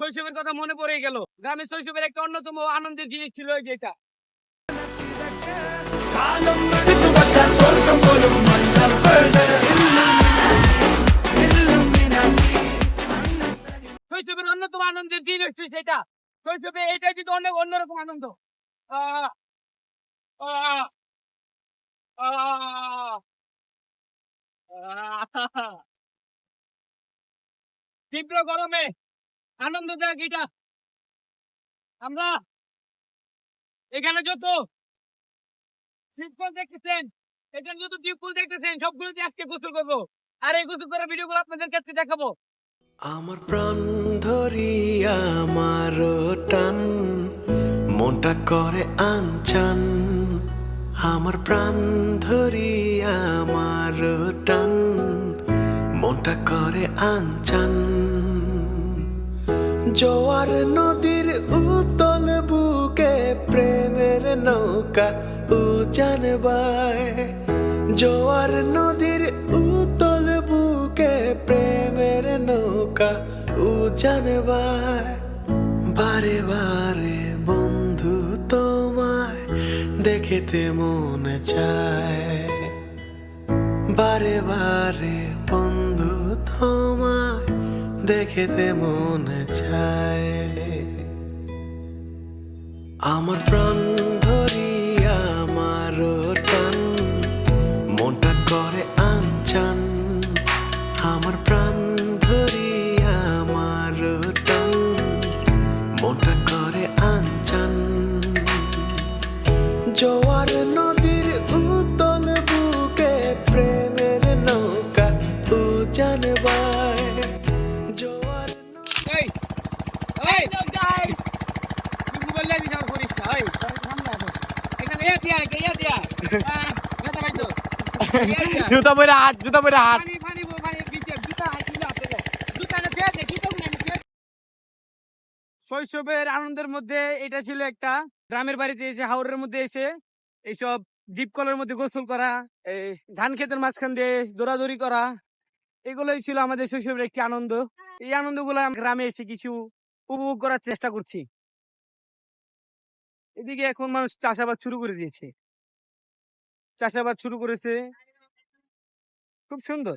শৈশবের কথা মনে পড়ে গেল। গ্রামে শৈশবের একটা অন্যতম আনন্দের জিনিস ছিল যেটা। শৈশবের অন্যতম আনন্দের দিন হচ্ছে সেটা। শৈশবে এটা কিন্তু অনেক অন্যরকম আনন্দ। আহ আহ আহ তীব্র গরমে আনন্দদায়ক এটা আমরা এখানে যত ফুল দেখতেছেন, এখানে যত ফুল দেখতেছেন সবগুলোতে আজকে গোসল করব। আর এই গোসল করার ভিডিওগুলো আপনাদের কাছে দেখাবো। আমার প্রাণ ধরি আমার টান, মনটা করে আনচান। আমার প্রাণ ধরি আমার টান মনটা করে আনচান। জোয়ার নদীর উতল বুকে প্রেমের নৌকা উজান বায়। জোয়ার নদীর উতল বুকে প্রেমের নৌকা উজান বারে বারে বন্ধু তোমায় দেখেতে মন চায়। বারে বারে বন্ধু তোমায় দেখেতে মনে চায়। আমার প্রাণ ধরি আমার টান, মনটা করে আনচান। আমার প্রাণ দিয়া দিয়া জুতা পরে হাত জুতা পরে হাত। পানি পানি পানি বিতে জুতা হাই দিলে আপনি জুতা না ফেলে দে জুতা না শৈশবের আনন্দের মধ্যে এটা ছিল একটা। গ্রামের বাড়িতে এসে হাওরের মধ্যে এসে এইসব ডিপ কলের মধ্যে গোসল করা এই ধান ক্ষেতের মাঝখান দিয়ে দৌড়াদৌড়ি করা এগুলোই ছিল আমাদের শৈশবের একটি আনন্দ। এই আনন্দগুলো আমরা গ্রামে এসে কিছু উপভোগ করার চেষ্টা করছি। এদিকে এখন মানুষ চাষাবাদ শুরু করে দিয়েছে। চাষাবাদ শুরু করেছে। খুব সুন্দর।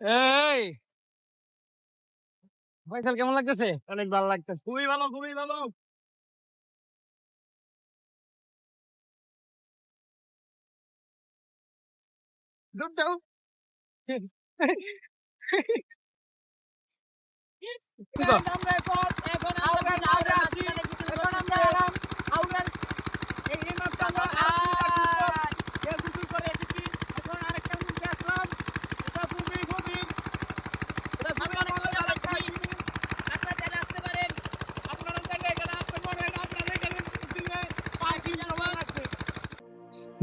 এই! ফয়সাল কেমন লাগতেছে? অনেক ভালো লাগতেছে। খুবই ভালো খুবই ভালো। ডুব দাও আমরা এখন এখন আমরা আছি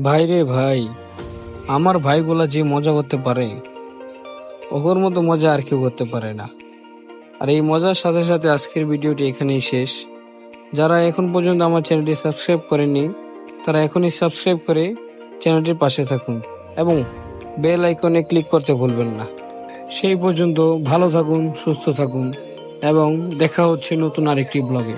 ভাই রে ভাই, আমার ভাইগুলা যে মজা করতে পারে ওর মতো মজা আর কেউ করতে পারে না। আর এই মজার সাথে সাথে আজকের ভিডিওটি এখানেই শেষ। যারা এখন পর্যন্ত আমার চ্যানেলটি সাবস্ক্রাইব করেনি তারা এখনই সাবস্ক্রাইব করে চ্যানেলটির পাশে থাকুন এবং বেল আইকনে ক্লিক করতে ভুলবেন না। সেই পর্যন্ত ভালো থাকুন, সুস্থ থাকুন এবং দেখা হচ্ছে নতুন আরেকটি ব্লগে।